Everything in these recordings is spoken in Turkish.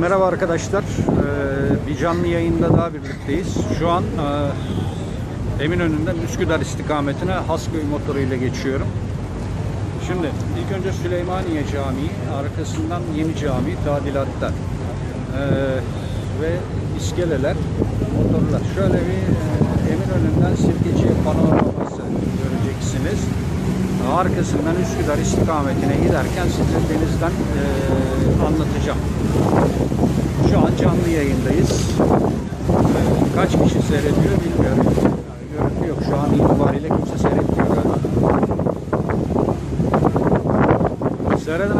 Merhaba arkadaşlar. Ee, bir canlı yayında daha birlikteyiz. Şu an e, Eminönü'nden Üsküdar istikametine Hasköy motoru ile geçiyorum. Şimdi ilk önce Süleymaniye Camii, arkasından Yeni Cami, tadilatta. Ee, ve iskeleler, motorlar. Şöyle bir e, Eminönü'nden Sirkeci'ye panorama göreceksiniz arkasından Üsküdar istikametine giderken size denizden e, anlatacağım. Şu an canlı yayındayız. E, kaç kişi seyrediyor bilmiyorum. Yani görüntü yok. Şu an itibariyle kimse seyretmiyor. Seyreden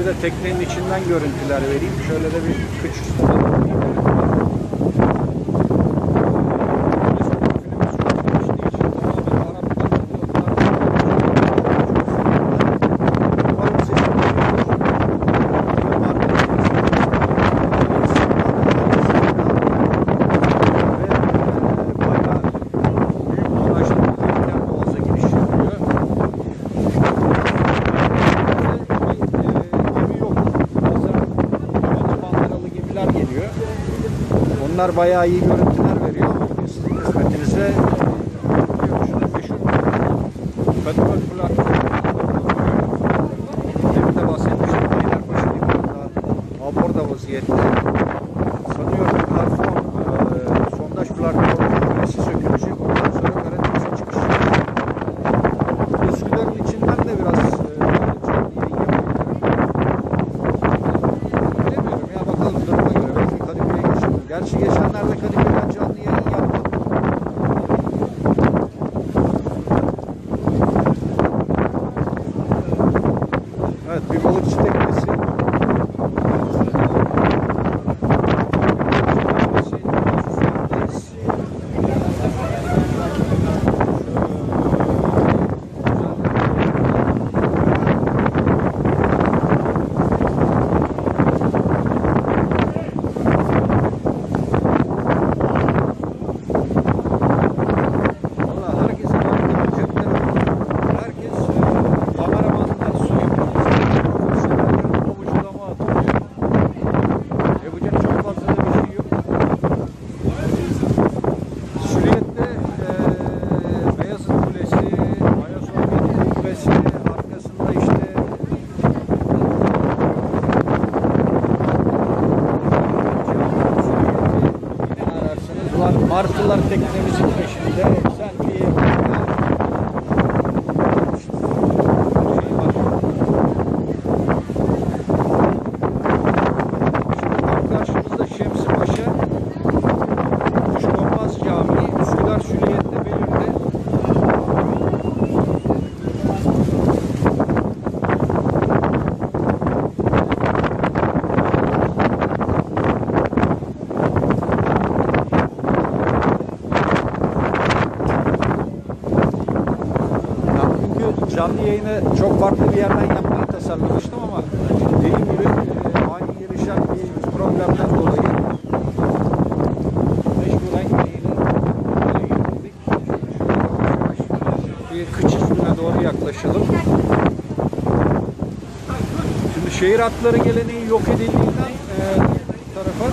bir de teknenin içinden görüntüler vereyim. Şöyle de bir kıç Onlar bayağı iyi görüntüler veriyor ama sizin kısmetinize şurada meşhur petrol de bahsetmiştim. Beylerbaşı limanında vaziyette. Bir balıkçı teknesi. Martılar teknemizin peşinde. Selfie şey var. Şimdi tam karşımızda Şemsi Paşa Kuşkonmaz Camii Üsküdar Süliyet'te belirli. Ya bugünkü canlı yayını çok farklı bir yerden yapmayı tasarlamıştım ama dediğim gibi e, aynı gelişen bir problemden dolayı mecburen yayını yavaş bir kıç üstüne doğru yaklaşalım. Şimdi şehir hatları geleneği yok edildiğinden e, tarafa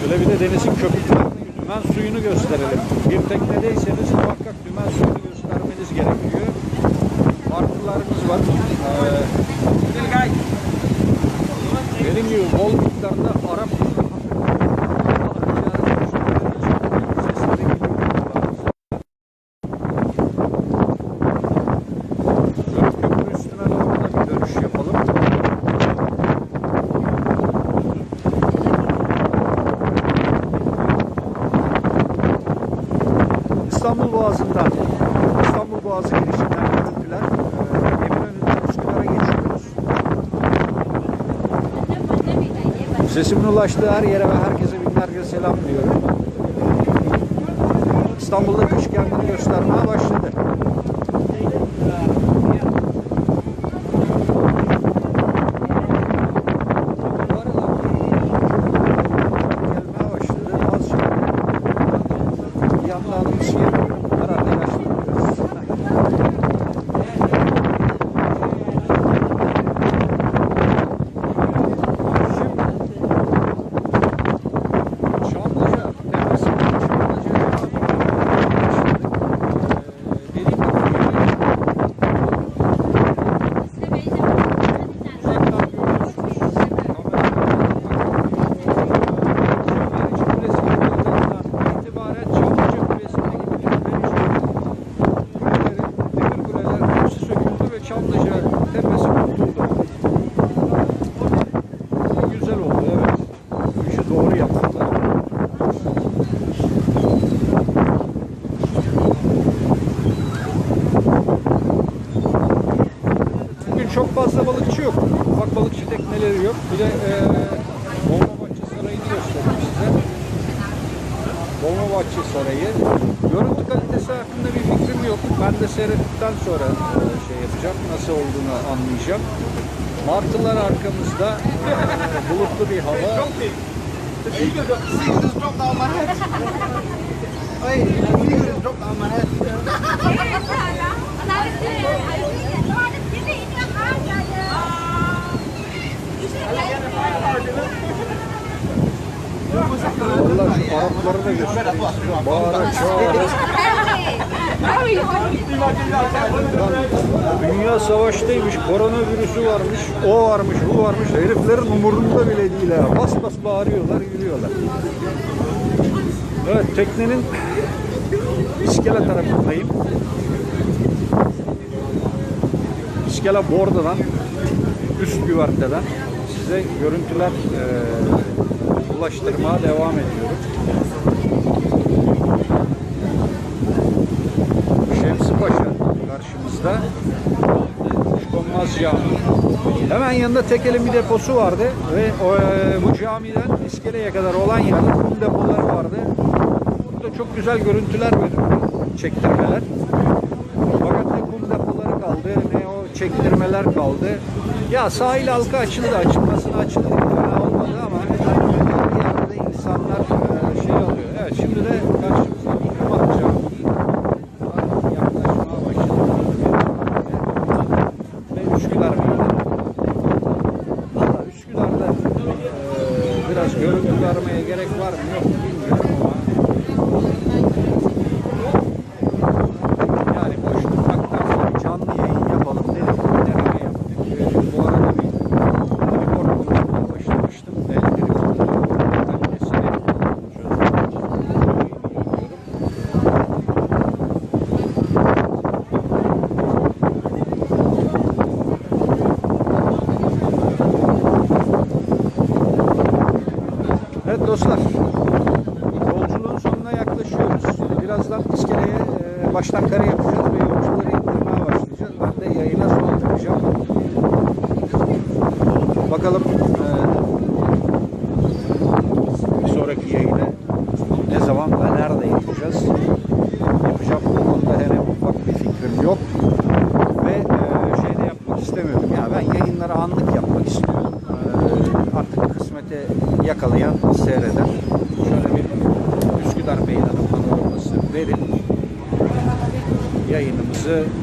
şöyle bir de denizin köpüklerini, dümen suyunu gösterelim. Bir teknedeyseniz muhakkak dümen suyunu göstermeniz gerekiyor. Martılarımız var. Ee, dediğim gibi bol miktarda Arap Sesimin ulaştığı her yere ve herkese binlerce selam diyorum. İstanbul'da kış kendini göstermeye başladı. Fazla balıkçı yok. Ufak balıkçı tekneleri yok. Bir de e, Dolmabahçe Sarayı'nı göstereyim size. Dolmabahçe Sarayı. Görüntü kalitesi hakkında bir fikrim yok. Ben de seyrettikten sonra e, şey yapacağım. Nasıl olduğunu anlayacağım. Martılar arkamızda. E, bulutlu bir hava. Just dropped of my head. Eagle just dropped of my head. Allah şu Arapları da göstereyim size. Bağıra çağıra. Dünya savaştaymış, koronavirüsü varmış, o varmış, bu varmış. Heriflerin umurunda bile değil ha. Bas bas bağırıyorlar, yürüyorlar. Evet, teknenin iskele tarafındayım. İskele bordadan, üst güverteden size görüntüler eee ulaştırmaya devam ediyorum. Şemsi Paşa karşımızda. Kuşkonmaz Camii. Hemen yanında tekelin bir deposu vardı ve o, e, bu camiden iskeleye kadar olan yerde kum depoları vardı. Burada çok güzel görüntüler verdi, çektirmeler. Fakat ne kum depoları kaldı ne o çektirmeler kaldı. Ya sahil halka açıldı, açıldı. почали. Baştan kare yapacağız ve yolcuları indirmeye başlayacağız. Ben de yayına son vereceğim. Bakalım is